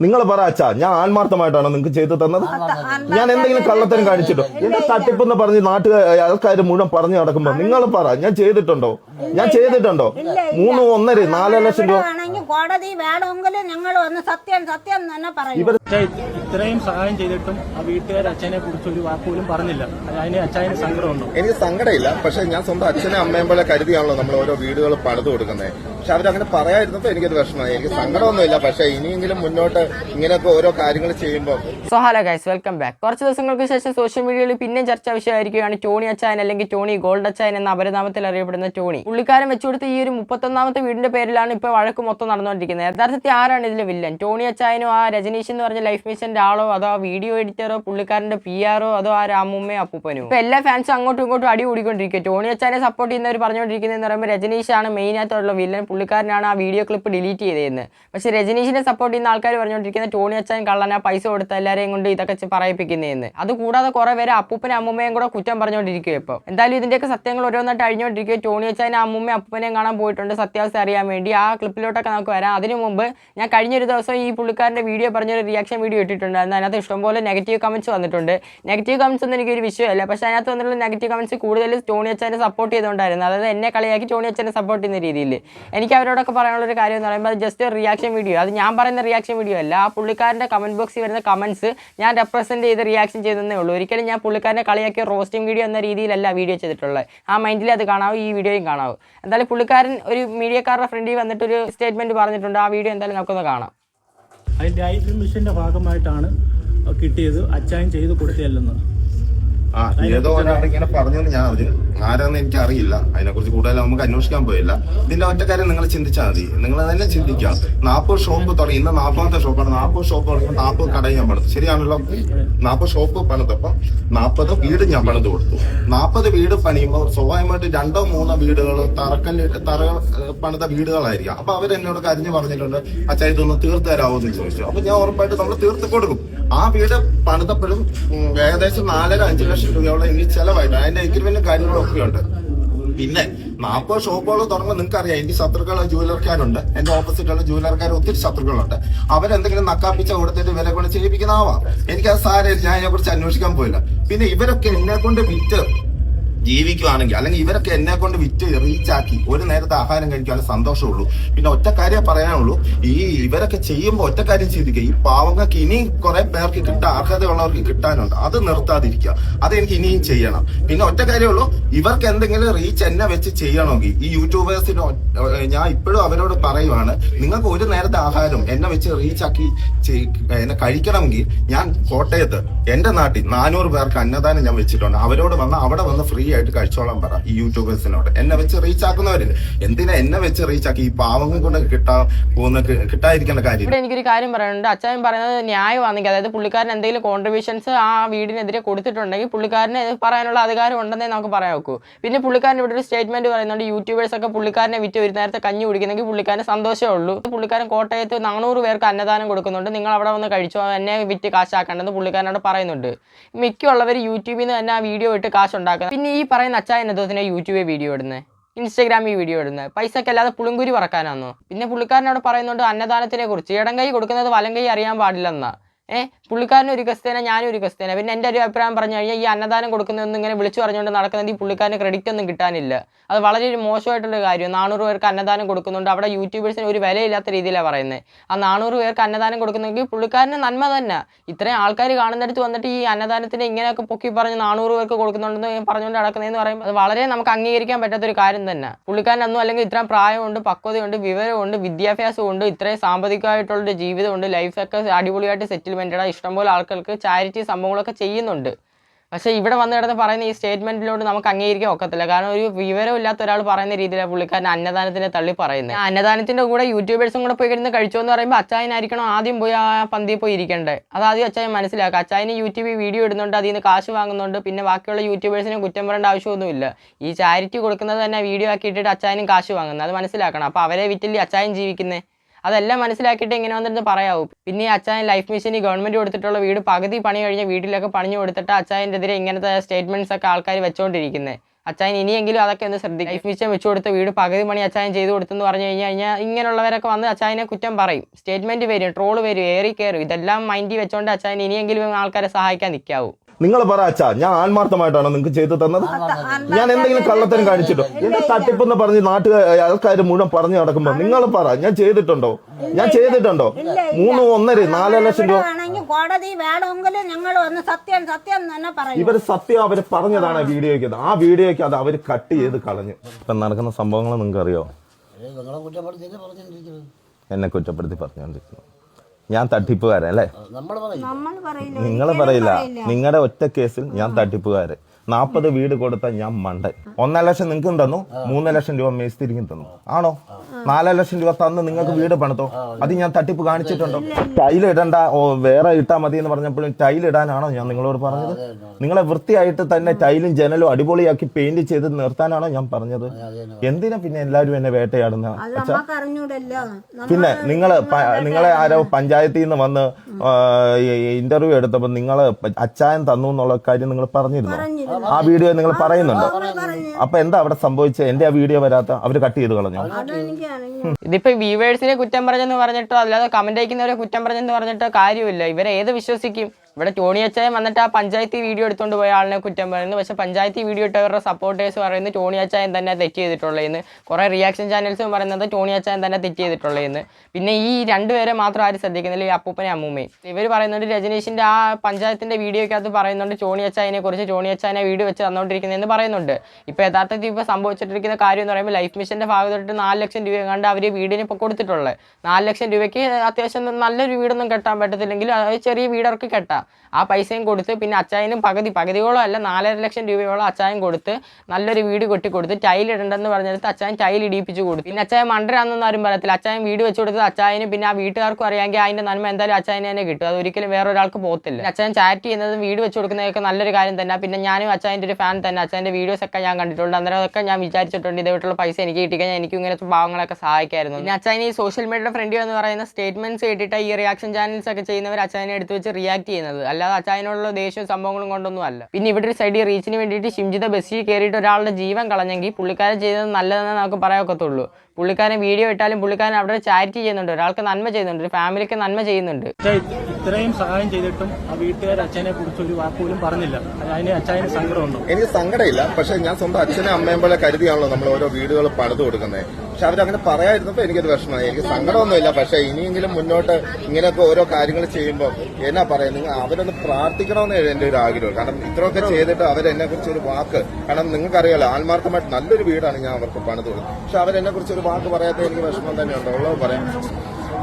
നിങ്ങൾ പറ അച്ഛാ ഞാൻ ആത്മാർത്ഥമായിട്ടാണോ നിങ്ങൾക്ക് ചെയ്തു തന്നത്. ഞാൻ എന്തെങ്കിലും കള്ളത്തരം കാണിച്ചിട്ടോ? എന്റെ തട്ടിപ്പെന്ന് പറഞ്ഞ് നാട്ടുകാർ ആൾക്കാർ മുഴുവൻ പറഞ്ഞു നടക്കുമ്പോ നിങ്ങൾ പറ ഞാൻ ചെയ്തിട്ടുണ്ടോ? ഞാൻ ചെയ്തിട്ടുണ്ടോ? മൂന്ന് ഒന്നര നാല് ലക്ഷം രൂപ കോടതി വേണമെങ്കിൽ ഞങ്ങൾ ഒന്ന് സത്യം സത്യം തന്നെ പറയും. ഇത്രയും സഹായം ചെയ്തിട്ടും ആ വീട്ടുകാർ അച്ഛനെ കുറിച്ച് ഒരു വാക്ക് പോലും പറഞ്ഞില്ല. അതിന് അച്ഛന് സങ്കടമുണ്ടോ? എനിക്ക് സങ്കടമില്ല. പക്ഷെ ഞാൻ സ്വന്തം അച്ഛനെ അമ്മയും പോലെ കരുതിയാണല്ലോ നമ്മൾ ഓരോ വീടുകൾ പണിത് കൊടുക്കുന്നത്. പക്ഷെ അവരങ്ങനെ പറയാതിരുന്നപ്പോ എനിക്കൊരു വിഷമമായി. എനിക്ക് സങ്കടമൊന്നുമില്ല. പക്ഷെ ഇനിയെങ്കിലും മുന്നോട്ട് ഇങ്ങനെയൊക്കെ ഓരോ കാര്യങ്ങൾ ചെയ്യുമ്പോൾ so hello guys welcome back കുറച്ച് ദിവസങ്ങൾക്ക് ശേഷം സോഷ്യൽ മീഡിയയിൽ പിന്നെ ചർച്ചാ വിഷയമായിരിക്കുകയാണ്. ടോണി അച്ചായൻ അല്ലെങ്കിൽ ടോണി ഗോൾഡ് അച്ചായൻ എന്ന അപരനാമത്തിൽ അറിയപ്പെടുന്ന ടോണി. പുള്ളിക്കാരൻ വെച്ചുകൊടുത്ത ഈ ഒരു മുപ്പത്തൊന്നാമത്തെ വീടിന്റെ പേരിലാണ് ഇപ്പോൾ വഴക്ക് മൊത്തം നടന്നുകൊണ്ടിരിക്കുന്നത്. യഥാർത്ഥത്തിൽ ആരാണ് ഇതിലെ വില്ലൻ ടോണി അച്ചായനോ ആ രജനീഷ് എന്ന് പറഞ്ഞ ലൈഫ് മിഷന്റെ ആളോ അതോ ആ വീഡിയോ എഡിറ്ററോ പുള്ളിക്കാരന്റെ പി ആറോ അതോ ആ രാമുമ്മയോ അപ്പൂപ്പനോ? ഇപ്പൊ എല്ലാ ഫാൻസും അങ്ങോട്ടും ഇങ്ങോട്ടും അടി കൂടിക്കൊണ്ടിരിക്കുക ടോണി അച്ചായനെ സപ്പോർട്ട് ചെയ്യുന്നവർ പറഞ്ഞുകൊണ്ടിരിക്കുന്നതെന്ന് പറയുമ്പോൾ രജനീഷ് ആണ് മെയിൻ ആയിട്ടുള്ള വില്ലൻ പുള്ളിക്കാരനാണ് ആ വീഡിയോ ക്ലിപ്പ് ഡിലീറ്റ് ചെയ്തതെന്ന്. പക്ഷേ രജനീഷിനെ സപ്പോർട്ട് ചെയ്യുന്ന ആൾക്കാർ പറഞ്ഞുകൊണ്ടിരിക്കുന്നത് ടോണി അച്ചായൻ കള്ളനാ പൈസ കൊടുത്ത എല്ലാവരെയും കൊണ്ട് ഇതൊക്കെ പറയിപ്പിക്കുന്നതെന്ന്. അത് കൂടാതെ കുറെ പേര് അപ്പൂപ്പനും അമ്മൂമ്മയും കൂടെ കുറ്റം പറഞ്ഞുകൊണ്ടിരിക്കുക ഇപ്പോൾ എന്തായാലും ഇതിന്റെയൊക്കെ സത്യങ്ങൾ ഓരോന്നായിട്ട് അഴിഞ്ഞുകൊണ്ടിരിക്കുക ടോണി അച്ചായൻ അമ്മൂമ്മയും അപ്പൂപ്പനെയും കാണാൻ പോയിട്ടുണ്ട് സത്യാവസ്ഥ അറിയാൻ വേണ്ടി. ആ ക്ലിപ്പിലോട്ടൊക്കെ നമുക്ക് വരാം. അതിനു മുമ്പ് ഞാൻ കഴിഞ്ഞൊരു ദിവസം ഈ പുള്ളിക്കാരന്റെ വീഡിയോ പറഞ്ഞൊരു റിയാക്ഷൻ വീഡിയോ ഇട്ടിട്ടുണ്ടായിരുന്നു. അതിനകത്ത് ഇഷ്ടംപോലെ നെഗറ്റീവ് കമന്റ്സ് വന്നിട്ടുണ്ട്. നെഗറ്റീവ് കമന്റ്സ് ഒന്നും എനിക്കൊരു വിഷയമല്ല. പക്ഷേ അതിനകത്ത് വന്നിട്ടുള്ള നെഗറ്റീവ് കമന്റ്സ് കൂടുതൽ ടോണി അച്ഛനെ സപ്പോർട്ട് ചെയ്തുകൊണ്ടായിരുന്നു. അതായത് എന്നെ കളിയാക്കി ടോണി അച്ഛനെ സപ്പോർട്ട് ചെയ്യുന്ന രീതിയിൽ. എനിക്ക് അവരോടൊക്കെ പറയാനുള്ള ഒരു കാര്യം എന്ന് പറയുമ്പോൾ അത് ജസ്റ്റ് ഒരു റിയാക്ഷൻ വീഡിയോ അത് ഞാൻ പറയുന്ന റിയാക്ഷൻ വീഡിയോ അല്ല. ആ പുള്ളിക്കാരന്റെ കമന്റ് ബോക്സിൽ വരുന്ന കമന്റ്സ് ഞാൻ റെപ്രസെന്റ് ചെയ്ത് റിയാക്ഷൻ ചെയ്തതേ ഉള്ളൂ. ഒരിക്കലും ഞാൻ പുള്ളിക്കാരനെ കളിയാക്കിയ റോസ്റ്റിംഗ് വീഡിയോ എന്ന രീതിയിലല്ല വീഡിയോ ചെയ്തിട്ടുള്ളത്. ആ മൈൻഡിൽ അത് കാണാവും ഈ വീഡിയോയും കാണാവും. എന്തായാലും പുള്ളിക്കാരൻ ഒരു മീഡിയക്കാരുടെ ഫ്രണ്ടിൽ വന്നിട്ടൊരു സ്റ്റേറ്റ്മെന്റ് പറഞ്ഞിട്ടുണ്ട്. ആ വീഡിയോ എന്തായാലും നമുക്കൊന്ന് കാണാം. അതിന്റെ ലൈഫ് മിഷന്റെ ഭാഗമായിട്ടാണ് കിട്ടിയത്. അച്ചായൻ ചെയ്ത് കൊടുത്തതല്ലെന്ന് ആ ഏതോ ഇങ്ങനെ പറഞ്ഞെന്ന് ഞാൻ അറിഞ്ഞു ആരാന്ന് എനിക്ക് അറിയില്ല അതിനെക്കുറിച്ച് കൂടുതൽ നമുക്ക് അന്വേഷിക്കാൻ പോയില്ല. ഇതിന്റെ ഒറ്റ കാര്യം നിങ്ങൾ ചിന്തിച്ചാൽ മതി. നിങ്ങൾ തന്നെ ചിന്തിക്കാം നാൽപ്പത് ഷോപ്പ് തുടങ്ങി. ഇന്ന് നാൽപ്പതാമത്തെ ഷോപ്പാണ്. നാൽപ്പത് ഷോപ്പ് തുടങ്ങി. നാൽപ്പത് കട ഞാൻ പണിത്. ശരിയാണല്ലോ? നാൽപ്പത് ഷോപ്പ് പണിതപ്പോ നാൽപ്പത് വീട് ഞാൻ പണിത് കൊടുത്തു. നാൽപ്പത് വീട് പണിയുമ്പോൾ സ്വാഭാവികമായിട്ട് രണ്ടോ മൂന്നോ വീടുകൾ തറക്കല്ല് തറ പണിത വീടുകളായിരിക്കാം. അപ്പൊ അവരെന്നോട് കരിഞ്ഞു പറഞ്ഞിട്ടുണ്ട് അച്ഛാ ഇതൊന്ന് തീർത്ത് തരാമോ എന്ന് ചോദിച്ചു. അപ്പൊ ഞാൻ ഉറപ്പായിട്ട് നമ്മൾ തീർത്ത് കൊടുക്കും. ആ വീട് പണിതപ്പോഴും ഏകദേശം നാലര അഞ്ച് ലക്ഷം രൂപയോളം എനിക്ക് ചെലവായിട്ട് അതിന്റെ എഗ്രിമെന്റും കാര്യങ്ങളൊക്കെ ഉണ്ട്. പിന്നെ നാൽപ്പത് ഷോപ്പുകൾ തുടങ്ങുമ്പോൾ നിങ്ങൾക്ക് അറിയാം എനിക്ക് ശത്രുക്കൾ ജൂലർക്കാരുണ്ട്. എന്റെ ഓപ്പോസിറ്റുള്ള ജൂലർക്കാർ ഒത്തിരി ശത്രുക്കളുണ്ട്. അവരെന്തെങ്കിലും നക്കാപ്പിച്ച കൊടുത്തിട്ട് വില കൊണ്ട് ചെയ്യിപ്പിക്കുന്നതാവാം എനിക്ക് അത് സാരം ഞാൻ അതിനെ കുറിച്ച് അന്വേഷിക്കാൻ പോയില്ല. പിന്നെ ഇവരൊക്കെ എന്നെ കൊണ്ട് വിറ്റ് ജീവിക്കുവാണെങ്കിൽ അല്ലെങ്കിൽ ഇവരൊക്കെ എന്നെ കൊണ്ട് വിറ്റ് റീച്ചാക്കി ഒരു നേരത്തെ ആഹാരം കഴിക്കാൻ സന്തോഷമുള്ളൂ. പിന്നെ ഒറ്റ കാര്യം പറയാനുള്ളൂ ഈ ഇവരൊക്കെ ചെയ്യുമ്പോൾ ഒറ്റ കാര്യം ചെയ്തിരിക്കുക ഈ പാവങ്ങൾക്ക് ഇനിയും കുറെ പേർക്ക് കിട്ടാൻ അർഹതയുള്ളവർക്ക് കിട്ടാനുണ്ട്. അത് നിർത്താതിരിക്കുക. അത് എനിക്ക് ഇനിയും ചെയ്യണം. പിന്നെ ഒറ്റ കാര്യമുള്ളൂ ഇവർക്ക് എന്തെങ്കിലും റീച്ച് എന്നെ വെച്ച് ചെയ്യണമെങ്കിൽ ഈ യൂട്യൂബേഴ്സിന് ഞാൻ ഇപ്പോഴും അവരോട് പറയുവാണ് നിങ്ങൾക്ക് ഒരു നേരത്തെ ആഹാരം എന്നെ വെച്ച് റീച്ചാക്കി എന്നെ കഴിക്കണമെങ്കിൽ ഞാൻ കോട്ടയത്ത് എന്റെ നാട്ടിൽ നാനൂറ് പേർക്ക് അന്നദാനം ഞാൻ വെച്ചിട്ടുണ്ട്. അവരോട് വന്ന് അവിടെ വന്ന് ഫ്രീ ആയിട്ട് കഴിച്ചോളാൻ പറ ഈ യൂട്യൂബേഴ്സിനോട്. എന്നെ വെച്ച് റീച്ച് ആക്കുന്നവരില്ല എന്തിനാ എന്നെ വെച്ച് റീച്ച് ആക്കി? ഈ പാവങ്ങൾ കൊണ്ട് കിട്ടാ പോകുന്ന കിട്ടാതിരിക്കേണ്ട കാര്യം. ഇവിടെ എനിക്കൊരു കാര്യം പറയാനുണ്ട്. അച്ഛൻ പറയുന്നത് ന്യായമാണെങ്കിൽ അതായത് പുള്ളിക്കാരൻ എന്തെങ്കിലും കോൺട്രിബ്യൂഷൻസ് ആ വീടിനെതിരെ കൊടുത്തിട്ടുണ്ടെങ്കിൽ പുള്ളിക്കാരന് പറയാനുള്ള അധികാരം ഉണ്ടെന്നേ നമുക്ക് പറയാൻ നോക്കൂ പിന്നെ പുള്ളിക്കാരൻ ഇവിടെ ഒരു സ്റ്റേറ്റ്മെന്റ് പറയുന്നുണ്ട് യൂട്യൂബേഴ്സ് ഒക്കെ പുള്ളിക്കാരനെ വിറ്റ് ഒരു നേരത്തെ കഞ്ഞി കുടിക്കുന്നെങ്കിൽ പുള്ളിക്കാരന് സന്തോഷമേ ഉള്ളൂ. പുള്ളിക്കാരൻ കോട്ടയത്ത് നാനൂറ് പേർക്ക് അന്നദാനം കൊടുക്കുന്നുണ്ട്. നിങ്ങൾ അവിടെ വന്ന് കഴിച്ചോ എന്നെ വിറ്റ് കാശാക്കേണ്ടെന്ന് പുള്ളിക്കാരനോട് പറയുന്നുണ്ട്. മിക്കുള്ളവർ യൂട്യൂബിൽ നിന്ന് തന്നെ ആ വീഡിയോ ഇട്ട് കാശ് പിന്നെ ഈ പറയുന്ന അച്ചായൻ എന്തോത്തിനെ യൂട്യൂബിൽ വീഡിയോ ഇടുന്നത് ഇൻസ്റ്റാഗ്രാമിൽ വീഡിയോ ഇടുന്നത് പൈസക്ക് അല്ലാതെ പുളുങ്കുരി പറക്കാനാന്നോ? പിന്നെ പുള്ളിക്കാരനോട് പറയുന്നുണ്ട് അന്നദാനത്തിനെ കുറിച്ച് ഇടം കൈ കൊടുക്കുന്നത് വലം കൈ അറിയാൻ പാടില്ലെന്നാ. ഏഹ് പുള്ളിക്കാരൻ ഒരു ക്രിസ്ത്യാന ഞാനും ഒരു ക്രിസ്ത്യാന പിന്നെ എന്റെ ഒരു അഭിപ്രായം പറഞ്ഞു കഴിഞ്ഞാൽ ഈ അന്നദാനം കൊടുക്കുന്നതൊന്നും ഇങ്ങനെ വിളിച്ചു പറഞ്ഞുകൊണ്ട് നടക്കുന്നത് ഈ പുള്ളിക്കാരന് ക്രെഡിറ്റ് ഒന്നും കിട്ടാനില്ല. അത് വളരെ ഒരു മോശമായിട്ടുള്ള കാര്യം. നാനൂറ് പേർക്ക് അന്നദാനം കൊടുക്കുന്നുണ്ട്. അവിടെ യൂട്യൂബേഴ്സിന് ഒരു വിലയില്ലാത്ത രീതിയിലാണ് പറയുന്നത് ആ നാനൂറ് പേർക്ക് അന്നദാനം കൊടുക്കുന്നെങ്കിൽ പുള്ളിക്കാരന് നന്മ തന്നെ. ഇത്രയും ആൾക്കാർ കാണുന്നിടത്ത് വന്നിട്ട് ഈ അന്നദാനത്തിന് ഇങ്ങനെയൊക്കെ പൊക്കി പറഞ്ഞ് നാനൂറ് പേർക്ക് കൊടുക്കുന്നുണ്ടെന്ന് പറഞ്ഞുകൊണ്ട് നടക്കുന്നതെന്ന് പറയുമ്പോൾ അത് വളരെ നമുക്ക് അംഗീകരിക്കാൻ പറ്റാത്ത ഒരു കാര്യം തന്നെ. പുള്ളിക്കാരനൊന്നും അല്ലെങ്കിൽ ഇത്രയും പ്രായമുണ്ട് പക്വതയുണ്ട് വിവരമുണ്ട് വിദ്യാഭ്യാസമുണ്ട് ഇത്രയും സാമ്പത്തികമായിട്ടുള്ള ജീവിതമുണ്ട് ലൈഫൊക്കെ അടിപൊളിയായിട്ട് സെറ്റിൽമെന്റഡ് ഇഷ്ടംപോലെ ആൾക്കാർക്ക് ചാരിറ്റി സംഭവങ്ങളൊക്കെ ചെയ്യുന്നുണ്ട്. പക്ഷേ ഇവിടെ വന്ന് കിടന്ന് പറയുന്ന ഈ സ്റ്റേറ്റ്മെന്റിലോട്ട് നമുക്ക് അംഗീകരിക്കാൻ ഒക്കത്തില്ല. കാരണം ഒരു വിവരമില്ലാത്ത ഒരാൾ പറയുന്ന രീതിയിലാണ് പുള്ളിക്കാരൻ അന്നദാനത്തിനെ തള്ളി പറയുന്നത്. അന്നദാനത്തിന്റെ കൂടെ യൂട്യൂബേഴ്സും കൂടെ പോയി കിടന്ന് കഴിച്ചോ എന്ന് പറയുമ്പോൾ അച്ചായനായിരിക്കണം ആദ്യം പോയി ആ പന്തി പോയി ഇരിക്കേണ്ടത് അത് ആദ്യം അച്ചായൻ മനസ്സിലാക്കുക അച്ചായന് യൂട്യൂബിൽ വീഡിയോ ഇടുന്നുണ്ട് അതിൽ നിന്ന് കാശ് വാങ്ങുന്നുണ്ട്. പിന്നെ ബാക്കിയുള്ള യൂട്യൂബേഴ്സിനെ കുറ്റം പറയേണ്ട ആവശ്യമൊന്നുമില്ല. ഈ ചാരിറ്റി കൊടുക്കുന്നത് തന്നെ വീഡിയോ ആക്കി അച്ചായനും കാശ് വാങ്ങുന്നത്. അത് മനസ്സിലാക്കണം. അപ്പോൾ അവരെ വിറ്റില്ലേ അച്ചായൻ ജീവിക്കുന്നത് അതെല്ലാം മനസ്സിലാക്കിയിട്ട് ഇങ്ങനെ വന്നിട്ട് പറയാവൂ. പിന്നെ ഈ അച്ചായൻ ലൈഫ് മിഷന് ഗവൺമെന്റ് കൊടുത്തിട്ടുള്ള വീട് പകുതി പണി കഴിഞ്ഞ വീട്ടിലൊക്കെ പണിഞ്ഞു കൊടുത്തിട്ട് അച്ചായന്റെ എതിരെ ഇങ്ങനത്തെ സ്റ്റേറ്റ്മെന്റ്സ് ഒക്കെ ആൾക്കാർ വെച്ചുകൊണ്ടിരിക്കുന്നത് അച്ചായൻ ഇനിയെങ്കിലും അതൊക്കെ ഒന്ന് ശ്രദ്ധിക്കും. ലൈഫ് മിഷൻ വെച്ചു കൊടുത്ത വീട് പകുതി പണി അച്ചായൻ ചെയ്തു കൊടുത്തെന്ന് പറഞ്ഞു കഴിഞ്ഞു കഴിഞ്ഞാൽ ഇങ്ങനെയുള്ളവരൊക്കെ വന്ന് അച്ചായനെ കുറ്റം പറയും. സ്റ്റേറ്റ്മെന്റ് വരും ട്രോൾ വരും ഏറി കയറും ഇതെല്ലാം മൈൻഡിൽ വെച്ചോണ്ട് അച്ചായൻ ഇനിയെങ്കിലും ആൾക്കാരെ സഹായിക്കാൻ നിൽക്കാവൂ നിങ്ങൾ പറ അച്ഛാ ഞാൻ ആത്മാർത്ഥമായിട്ടാണോ നിങ്ങൾക്ക് ചെയ്തു തന്നത്. ഞാൻ എന്തെങ്കിലും കള്ളത്തരം കാണിച്ചിട്ടോ? എന്റെ തട്ടിപ്പെന്ന് പറഞ്ഞ് നാട്ടുകാർ ആൾക്കാർ മുഴുവൻ പറഞ്ഞു നടക്കുമ്പോ നിങ്ങൾ പറ ഞാൻ ചെയ്തിട്ടുണ്ടോ? ഞാൻ ചെയ്തിട്ടുണ്ടോ? മൂന്ന് ഒന്നര നാല് ലക്ഷം രൂപ കോടതി വേണമെങ്കിൽ ഞങ്ങൾ ഒന്ന് സത്യം സത്യം എന്ന് തന്നെ പറയും. ഇവർ സത്യം അവർ പറഞ്ഞതാണ് വീഡിയോയ്ക്ക്. ആ വീഡിയോയ്ക്ക് അത് അവർ കട്ട് ചെയ്ത് കളഞ്ഞു. ഇപ്പൊ നടക്കുന്ന സംഭവങ്ങൾ നിങ്ങൾക്ക് അറിയോ എന്നെ കുറ്റപ്പെടുത്തി പറഞ്ഞുകൊണ്ടിരിക്കുന്നു. ഞാൻ തട്ടിപ്പുകാരൻ അല്ലേ? നമ്മൾ പറയില്ല. നിങ്ങൾ പറയില്ല. നിങ്ങളുടെ ഒറ്റ കേസിൽ ഞാൻ തട്ടിപ്പുകാരൻ. നാൽപ്പത് വീട് കൊടുത്ത ഞാൻ മണ്ടൻ. ഒന്നര ലക്ഷം നിങ്ങൾക്ക് തന്നു മൂന്ന് ലക്ഷം രൂപ മേസ്തിരിക്കും തന്നു. ആണോ? നാല് ലക്ഷം രൂപ തന്ന് നിങ്ങൾക്ക് വീട് പണിതോ? അത് ഞാൻ തട്ടിപ്പ് കാണിച്ചിട്ടുണ്ടോ? ടൈൽ ഇടണ്ട ഓ വേറെ ഇട്ടാ മതി എന്ന് പറഞ്ഞപ്പോഴും ടൈൽ ഇടാനാണോ ഞാൻ നിങ്ങളോട് പറഞ്ഞത്? നിങ്ങളെ വൃത്തിയായിട്ട് തന്നെ ടൈലും ജനലും അടിപൊളിയാക്കി പെയിന്റ് ചെയ്ത് നിർത്താനാണോ ഞാൻ പറഞ്ഞത്? എന്തിനാ പിന്നെ എല്ലാവരും എന്നെ വേട്ടയാടുന്ന? പിന്നെ നിങ്ങൾ നിങ്ങളെ ആരോ പഞ്ചായത്തിൽ നിന്ന് വന്ന് ഇന്റർവ്യൂ എടുത്തപ്പോൾ നിങ്ങൾ അച്ചായൻ തന്നു എന്നുള്ള കാര്യം നിങ്ങൾ പറഞ്ഞിരുന്നു. ആ വീഡിയോ നിങ്ങൾ പറയുന്നുണ്ട്. അപ്പൊ എന്താ അവിടെ സംഭവിച്ചത് എന്റെ ആ വീഡിയോ വരാത്ത അവർ കട്ട് ചെയ്ത് കളഞ്ഞു? ഇതിപ്പോ വ്യൂവേഴ്സിനെ കുറ്റം പറഞ്ഞെന്ന് പറഞ്ഞിട്ടോ അല്ലാതെ കമന്റ് അയക്കുന്നവരെ കുറ്റം പറഞ്ഞെന്ന് പറഞ്ഞിട്ടോ കാര്യമില്ല. ഇവരെ ഏത് വിശ്വസിക്കും? ഇവിടെ ടോണി അച്ചായൻ വന്നിട്ട് ആ പഞ്ചായത്ത് വീഡിയോ എടുത്തുകൊണ്ട് പോയ ആളിനെ കുറ്റം പറയുന്നു. പക്ഷെ പഞ്ചായത്ത് വീഡിയോ ഇട്ടവരുടെ സപ്പോർട്ടേഴ്സ് പറയുന്നത് ടോണി അച്ചായൻ തന്നെ തെറ്റ് ചെയ്തിട്ടുള്ളതെന്ന് കുറേ റിയാക്ഷൻ ചാനൽസും പറയുന്നത് ടോണി അച്ചായൻ തന്നെ തെറ്റ് ചെയ്തിട്ടുള്ളതെന്ന് പിന്നെ ഈ രണ്ടുപേരെ മാത്രം ആരും ശ്രദ്ധിക്കുന്നില്ല ഈ അപ്പൂപ്പനെ അമ്മൂമ്മയും. ഇവർ പറയുന്നുണ്ട് രജനീഷിന്റെ ആ പഞ്ചായത്തിന്റെ വീഡിയോയ്ക്കകത്ത് പറയുന്നുണ്ട് ടോണി അച്ചായനെ കുറിച്ച് ടോണി അച്ചായനെ വീഡിയോ വെച്ച് തന്നുകൊണ്ടിരിക്കുന്നതെന്ന് പറയുന്നുണ്ട്. ഇപ്പോൾ യഥാർത്ഥത്തിൽ ഇപ്പോൾ സംഭവിച്ചിട്ടിരിക്കുന്ന കാര്യം എന്ന് പറയുമ്പോൾ ലൈഫ് മിഷന്റെ ഭാഗത്തോട്ട് നാല് ലക്ഷം രൂപ കണ്ട് അവർ വീടിന് ഇപ്പോൾ കൊടുത്തിട്ടുള്ളത്. നാല് ലക്ഷം രൂപയ്ക്ക് അത്യാവശ്യം നല്ലൊരു വീടൊന്നും കെട്ടാൻ പറ്റത്തില്ലെങ്കിൽ ചെറിയ വീടവർക്ക് കെട്ടാം. ആ പൈസയും കൊടുത്ത് പിന്നെ അച്ചായനും പകുതി പകുതിയോളം അല്ല നാലര ലക്ഷം രൂപയോളം അച്ചായൻ കൊടുത്ത് നല്ലൊരു വീട് കൊട്ടി കൊടുത്ത് ടൈൽ ഇടണ്ടെന്ന് പറഞ്ഞെടുത്ത് അച്ചായൻ ടൈൽ ഇടിപ്പിച്ച് കൊടുത്തു. പിന്നെ അച്ചായൻ മണ്ടരാന്നൊന്നും ആരും പറയത്തില്ല. അച്ചായൻ വീട് വെച്ച് കൊടുത്തത് അച്ചായന് പിന്നെ ആ വീട്ടുകാർക്കും അറിയാമെങ്കിൽ അതിന്റെ നന്മ എന്തായാലും അച്ചായന് തന്നെ കിട്ടും. അത് ഒരിക്കലും വേറെ ഒരാൾക്ക് പോകത്തില്ല അച്ചായൻ ചാറ്റ് ചെയ്യുന്നതും വീട് വെച്ച് കൊടുക്കുന്നതൊക്കെ നല്ലൊരു കാര്യം തന്നെ. പിന്നെ ഞാനും അച്ചായന്റെ ഒരു ഫാൻ തന്നെ. അച്ചായന്റെ വീഡിയോസ് ഒക്കെ ഞാൻ കണ്ടിട്ടുണ്ട്. അന്നേരം അതൊക്കെ ഞാൻ വിചാരിച്ചിട്ടുണ്ട് ഇതേവിട്ടുള്ള പൈസ എനിക്ക് കിട്ടിക്കഴിഞ്ഞാൽ എനിക്കും ഇങ്ങനെ ഭാവങ്ങളൊക്കെ സഹായിക്കായിരുന്നു. പിന്നെ അച്ചായൻ ഈ സോഷ്യൽ മീഡിയയുടെ ഫ്രണ്ട് എന്ന് പറയുന്ന സ്റ്റേറ്റ്മെന്റ്സ് കേട്ടിട്ട് ഈ റിയാക്ഷൻ ചാനൽസ് ഒക്കെ ചെയ്യുന്നവർ അച്ചായനെ എടുത്ത് വെച്ച് റിയാക്ട് ചെയ്യുന്നത്. അല്ലാതെ അച്ചായനുള്ള ദേഷ്യവും സംഭവങ്ങളും കൊണ്ടൊന്നും അല്ല. പിന്നെ ഇവിടെ ഒരു സൈഡിൽ റീച്ചിന് വേണ്ടിയിട്ട് ഷിംജിത ബസ്സിൽ കയറിയിട്ട് ഒരാളുടെ ജീവൻ കളഞ്ഞെങ്കിൽ പുള്ളിക്കാരൻ ചെയ്തത് നല്ലതെന്ന് നമുക്ക് പറയാൻ പുള്ളിക്കാരൻ വീഡിയോ ഇട്ടാലും പുള്ളിക്കാരൻ അവിടെ ചാരിറ്റി ചെയ്യുന്നുണ്ട്. ഒരാൾക്ക് നന്മ ചെയ്യുന്നുണ്ട്. ഒരു ഫാമിലിക്ക് നന്മ ചെയ്യുന്നുണ്ട്. ഇത്രയും സഹായം ചെയ്തിട്ടും ആ വീട്ടുകാർ അച്ഛനെ കുറിച്ച് ഒരു വാക്കുപോലും പറഞ്ഞില്ല. അതിന് അച്ഛന് സങ്കടമുണ്ടോ? എനിക്ക് സങ്കടമില്ല. പക്ഷെ ഞാൻ സ്വന്തം അച്ഛനെ അമ്മയും പോലെ കരുതിയാണല്ലോ നമ്മൾ ഓരോ വീടുകൾ പണിത് കൊടുക്കുന്നത് പക്ഷെ അവരങ്ങനെ പറയാതിരുന്നപ്പോ എനിക്കൊരു വിഷമമായി. എനിക്ക് സങ്കടമൊന്നുമില്ല. പക്ഷെ ഇനിയെങ്കിലും മുന്നോട്ട് ഇങ്ങനെയൊക്കെ ഓരോ കാര്യങ്ങൾ ചെയ്യുമ്പോൾ എന്നാ പറയാ? നിങ്ങൾ അവരൊന്ന് പ്രാർത്ഥിക്കണമെന്ന് എന്റെ ഒരു ആഗ്രഹം. കാരണം ഇത്രയൊക്കെ ചെയ്തിട്ട് അവരെന്നെ കുറിച്ച് ഒരു വാക്ക്. കാരണം നിങ്ങൾക്കറിയാലോ ആത്മാർത്ഥമായിട്ട് നല്ലൊരു വീടാണ് ഞാൻ അവർക്ക് പണിത് കൊടുക്കുന്നത്. പക്ഷെ അവരെന്നെ കുറിച്ച് ഒരു വാക്ക് പറയാത്ത എനിക്ക് വിഷമം തന്നെയുണ്ട്. ഉള്ളത് പറയാം.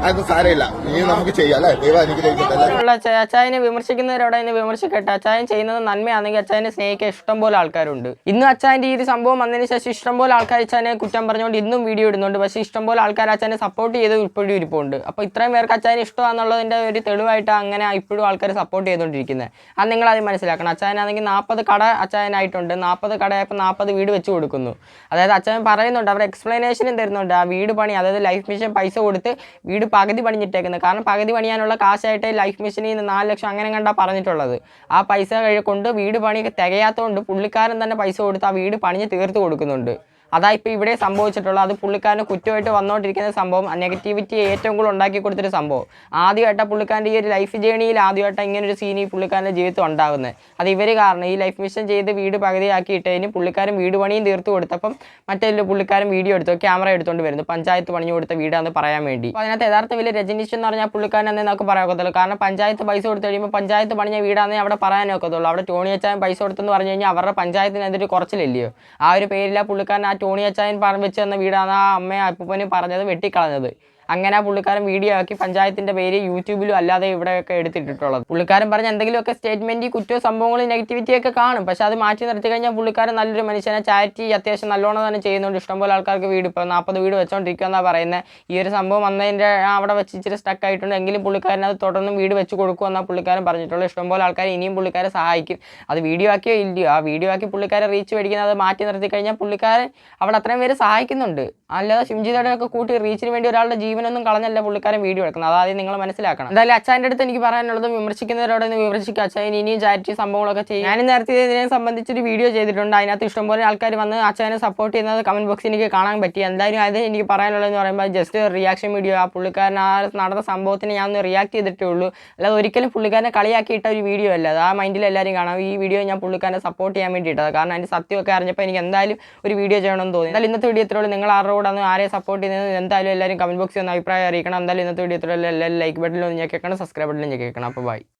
അതൊന്നും സാരമില്ല. ഇനി നമുക്ക് ചെയ്യാം അല്ലെ? അച്ചായനെ വിമർശിക്കുന്നവരോട് അതിനെ വിമർശിക്കട്ടെ. അച്ചായൻ ചെയ്യുന്നത് നന്മയാണെങ്കിൽ അച്ചായനെ സ്നേഹിക്കാൻ ഇഷ്ടം പോലെ ആൾക്കാരുണ്ട്. ഇന്നും അച്ചായന്റെ ഈ സംഭവം വന്നതിന് ശേഷം ഇഷ്ടം പോലെ ആൾക്കാർ അച്ചായനെ കുറ്റം പറഞ്ഞുകൊണ്ട് ഇന്നും വീഡിയോ ഇടുന്നുണ്ട്. പക്ഷേ ഇഷ്ടം പോലെ ആൾക്കാർ അച്ചായനെ സപ്പോർട്ട് ചെയ്ത് ഇപ്പോഴും ഇരിപ്പുണ്ട്. അപ്പോൾ ഇത്രയും പേർക്ക് അച്ചായന് ഇഷ്ടമാണെന്നുള്ളതിന്റെ ഒരു തെളിവായിട്ട് അങ്ങനെ ഇപ്പോഴും ആൾക്കാർ സപ്പോർട്ട് ചെയ്തുകൊണ്ടിരിക്കുന്നത് അത് നിങ്ങൾ അത് മനസ്സിലാക്കണം. അച്ചായനാണെങ്കിൽ നാൽപ്പത് കട അച്ചായനായിട്ടുണ്ട്. നാൽപ്പത് കടയായപ്പോൾ നാൽപ്പത് വീട് വെച്ച് കൊടുക്കുന്നു. അതായത് അച്ഛൻ പറയുന്നുണ്ട് അവർ എക്സ്പ്ലനേഷനും തരുന്നുണ്ട്. ആ വീട് പണി അതായത് ലൈഫ് മിഷൻ പൈസ കൊടുത്ത് വീട് പകുതി പണിഞ്ഞിട്ടേക്കുന്നത്. കാരണം പകുതി പണിയാനുള്ള കാശായിട്ട് ലൈഫ് മിഷനിൽ നിന്ന് നാല് ലക്ഷം അങ്ങനെ കണ്ടാ പറഞ്ഞിട്ടുള്ളത്. ആ പൈസ കൊണ്ട് വീട് പണി തികയാത്തതുകൊണ്ട് പുള്ളിക്കാരൻ തന്നെ പൈസ കൊടുത്ത് ആ വീട് പണിഞ്ഞ് തീർത്ത് കൊടുക്കുന്നുണ്ട്. അതാ ഇപ്പോൾ ഇവിടെ സംഭവിച്ചിട്ടുള്ളത് അത് പുള്ളിക്കാരന് കുറ്റമായിട്ട് വന്നുകൊണ്ടിരിക്കുന്ന സംഭവം നെഗറ്റിവിറ്റി ഏറ്റവും കൂടുതൽ ഉണ്ടാക്കി കൊടുത്തൊരു സംഭവം. ആദ്യമായിട്ടാണ് പുള്ളിക്കാരന്റെ ഈ ഒരു ലൈഫ് ജേണിയിൽ ആദ്യമായിട്ടാണ് ഇങ്ങനെ ഒരു സീൻ ഈ പുള്ളിക്കാരന്റെ ജീവിതത്തിൽ ഉണ്ടാകുന്നത്. അത് ഇവർ കാരണം ഈ ലൈഫ് മിഷൻ ചെയ്ത് വീട് പകുതിയാക്കിയിട്ടതിന് പുള്ളിക്കാരൻ വീട് പണിയും തീർത്ത് കൊടുത്തപ്പം മറ്റേ പുള്ളിക്കാരൻ വീഡിയോ എടുത്തു ക്യാമറ എടുത്തുകൊണ്ട് വരുന്നു. പഞ്ചായത്ത് പണിഞ്ഞു കൊടുത്ത വീടാന്ന് പറയാൻ വേണ്ടി. അപ്പോൾ അതിനകത്ത് യഥാർത്ഥ വലിയ രജനീഷ് എന്ന് പറഞ്ഞാൽ പുള്ളിക്കാരൻ എന്നേ നമുക്ക് പറയാൻ ഒക്കത്തുള്ളൂ. കാരണം പഞ്ചായത്ത് പൈസ കൊടുത്തു കഴിയുമ്പോൾ പഞ്ചായത്ത് പണിഞ്ഞ വീടാന്നേ അവിടെ പറയാൻ ഒക്കത്തുള്ളൂ. അവിടെ ടോണി അച്ചായൻ പൈസ കൊടുത്തെന്ന് പറഞ്ഞു കഴിഞ്ഞാൽ അവരുടെ പഞ്ചായത്തിനെതിരെ കുറച്ചില്ലല്ലയോ ആ ഒരു പേരില്ല പുള്ളിക്കാരൻ ആ ടോണി അച്ചായൻ വെച്ചു വെച്ച് തന്ന വീടാണ് ആ അമ്മയും അപ്പൂപ്പനും പറഞ്ഞത് വെട്ടിക്കളഞ്ഞത്. അങ്ങനെ പുള്ളിക്കാരൻ വീഡിയോ ആക്കി പഞ്ചായത്തിന്റെ പേര് യൂട്യൂബിലും അല്ലാതെ ഇവിടെയൊക്കെ എടുത്തിട്ടുള്ളത് പുള്ളിക്കാരൻ പറഞ്ഞ എന്തെങ്കിലുമൊക്കെ സ്റ്റേറ്റ്മെന്റ് കുറ്റവും സംഭവങ്ങളും നെഗറ്റിവിറ്റി ഒക്കെ കാണും. പക്ഷെ അത് മാറ്റി നിർത്തി കഴിഞ്ഞാൽ പുള്ളിക്കാരൻ നല്ലൊരു മനുഷ്യനെ. ചാരിറ്റി അത്യാവശ്യം നല്ലോണം തന്നെ ചെയ്യുന്നുണ്ട്. ഇഷ്ടംപോലെ ആൾക്കാർക്ക് വീട് ഇപ്പോൾ നാൽപ്പത് വീട് വെച്ചോണ്ടിരിക്കുക എന്നാ പറയുന്നത് ഈ ഒരു സംഭവം വന്നതിന്റെ അവിടെ വെച്ച് ഇച്ചിരി സ്റ്റക്ക് ആയിട്ടുണ്ട്. എങ്കിലും പുള്ളിക്കാരൻ അത് തുടർന്നും വീട് വെച്ച് കൊടുക്കുമെന്നാണ് പുള്ളിക്കാരൻ പറഞ്ഞിട്ടുള്ളത്. ഇഷ്ടംപോലെ ആൾക്കാർ ഇനിയും പുള്ളിക്കാരെ സഹായിക്കും. അത് വീഡിയോ ആക്കിയോ ഇല്ലയോ? ആ വീഡിയോ ആക്കി പുള്ളിക്കാരെ റീച്ച് മേടിക്കുന്നത് മാറ്റി നിർത്തി കഴിഞ്ഞാൽ പുള്ളിക്കാരൻ അവിടെ അത്രയും പേര് സഹായിക്കുന്നുണ്ട്. അല്ലാതെ ഷിംജിതയുടെ ഒക്കെ കൂട്ടി റീച്ചിന് വേണ്ടി ഒരാളുടെ ജീവനൊന്നും കളഞ്ഞല്ല പുള്ളിക്കാരൻ വീഡിയോ എടുക്കുന്നത്. അതാദ്യം നിങ്ങൾ മനസ്സിലാക്കണം. എന്തായാലും അച്ഛന്റെ അടുത്ത് എനിക്ക് പറയാനുള്ളത് വിമർശിക്കുന്നവരോട് ഒന്ന് വിമർശിക്കുക അച്ഛൻ ഇനിയും ചാരിറ്റി സംഭവങ്ങളൊക്കെ ചെയ്യും. ഞാൻ നേരത്തെ ഇതിനെ സംബന്ധിച്ചൊരു വീഡിയോ ചെയ്തിട്ടുണ്ട്. അതിനകത്ത് ഇഷ്ടംപോലെ ആൾക്കാർ വന്ന് അച്ഛനെ സപ്പോർട്ട് ചെയ്യുന്നത് കമന്റ് ബോക്സിൽ എനിക്ക് കാണാൻ പറ്റി. എന്തായാലും അത് എനിക്ക് പറയാനുള്ളതെന്ന് പറയുമ്പോൾ ജസ്റ്റ് റിയാക്ഷൻ വീഡിയോ ആ. പുള്ളിക്കാരൻ ആ നടന്ന സംഭവത്തിന് ഞാൻ ഒന്ന് റിയാക്ട് ചെയ്തിട്ടേ ഉള്ളൂ. അല്ലാതെ ഒരിക്കലും പുള്ളിക്കാരനെ കളിയാക്കിയിട്ട ഒരു വീഡിയോ അല്ല. അത് ആ മൈൻഡിൽ എല്ലാവരും കാണാം. ഈ വീഡിയോ ഞാൻ പുള്ളിക്കാരനെ സപ്പോർട്ട് ചെയ്യാൻ വേണ്ടിയിട്ടാണ് കാരണം അതിന്റെ സത്യമൊക്കെ അറിഞ്ഞപ്പോൾ എനിക്ക് എന്തായാലും ഒരു വീഡിയോ ചെയ്യണമെന്ന് തോന്നി. എന്തായാലും ഇന്നത്തെ വീഡിയോ എത്രയുള്ളൂ നിങ്ങൾ ആരുടെ കൂടെ ആരെയും സപ്പോർട്ട് ചെയ്യുന്നത്? എന്തായാലും എല്ലാവരും കമന്റ് ബോക്സിൽ ഒന്ന് അഭിപ്രായം അറിയിക്കണം. എന്തായാലും ഇന്നത്തെ വീഡിയോ എല്ലാവരും ലൈക്ക് ബട്ടണിൽ ഞാൻ കേൾക്കണം സബ്സ്ക്രൈബ് ബട്ടണിലും ഞാൻ കേൾക്കണം അപ്പോൾ ബൈ